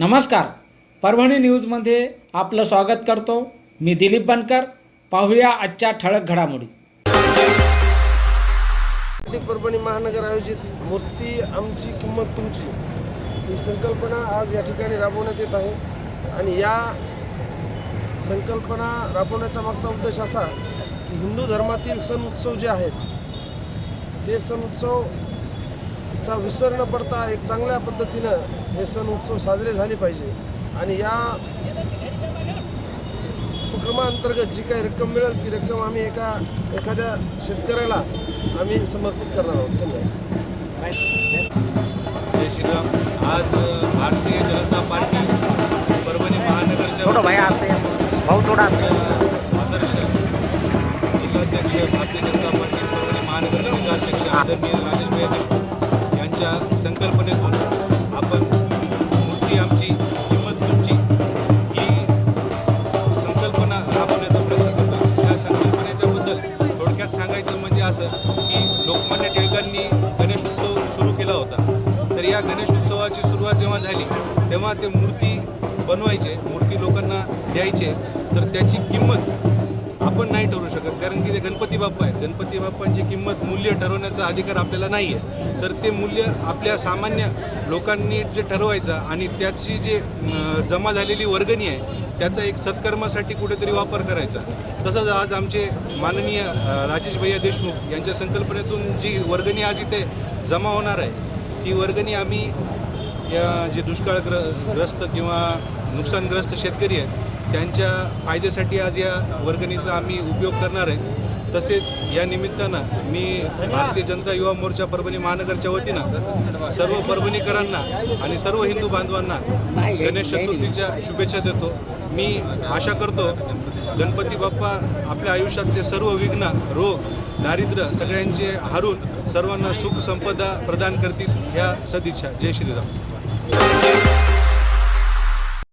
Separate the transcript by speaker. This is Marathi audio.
Speaker 1: नमस्कार. परभणी न्यूजमध्ये आपलं स्वागत करतो. मी दिलीप बनकर. पाहूया आजच्या ठळक घडामोडी.
Speaker 2: परभणी महानगर आयोजित मूर्ती आमची किंमत तुमची ही संकल्पना आज या ठिकाणी राबवण्यात येत आहे. आणि या संकल्पना राबवण्याचा मागचा उद्देश असा की हिंदू धर्मातील सण उत्सव जे आहेत ते सण उत्सव उत्सवचा विसर न पडता एक चांगल्या पद्धतीनं हे सण उत्सव साजरे झाले पाहिजे. आणि या उपक्रमाअंतर्गत जी काही रक्कम मिळेल ती रक्कम आम्ही एका एखाद्या शेतकऱ्याला आम्ही समर्पित करणार आहोत. धन्यवाद.
Speaker 3: जय श्रीराम. आज भारतीय जनता पार्टी परभणी महानगरच्या आदर्श जिल्हाध्यक्ष भारतीय जनता पार्टी परभणी महानगर जिल्हाध्यक्ष आदरणीय राजेशभाई देशमुख. तुमच्या संकल्पनेतून आपण मूर्ती आमची किंमत तुमची ही संकल्पना राबवण्याचा प्रयत्न करतो. त्या संकल्पनेच्याबद्दल थोडक्यात सांगायचं म्हणजे असं की लोकमान्य टिळकांनी गणेशोत्सव सुरू केला होता. तर या गणेशोत्सवाची सुरुवात जेव्हा झाली तेव्हा ते मूर्ती बनवायचे मूर्ती लोकांना द्यायचे. तर त्याची किंमत आपण नाही ठरवू शकत. कारण की ते गणपती बाप्पा आहेत. गणपती बाप्पांची किंमत मूल्य ठरवण्याचा अधिकार आपल्याला नाही आहे तर ते मूल्य आपल्या सामान्य लोकांनी जे ठरवायचं आणि त्याची जे जमा झालेली वर्गणी आहे त्याचा एक सत्कर्मासाठी कुठेतरी वापर करायचा. तसंच आज आमचे माननीय राजेश भैया देशमुख यांच्या संकल्पनेतून जी वर्गणी आज इथे जमा होणार आहे ती वर्गणी आम्ही या जे दुष्काळग्र ग्रस्त किंवा नुकसानग्रस्त शेतकरी आहेत त्यांच्या फायद्यासाठी आज या वर्गणीचा आम्ही उपयोग करणार आहे. तसेच या निमित्तानं मी भारतीय जनता युवा मोर्चा परभणी महानगरच्या वतीनं सर्व परभणीकरांना आणि सर्व हिंदू बांधवांना गणेश चतुर्थीच्या शुभेच्छा देतो. मी आशा करतो गणपती बाप्पा आपल्या आयुष्यातले सर्व विघ्न रोग दारिद्र्य सगळ्यांचे हरून सर्वांना सुख संपदा प्रदान करतील या सदिच्छा. जय श्रीराम. Thank you.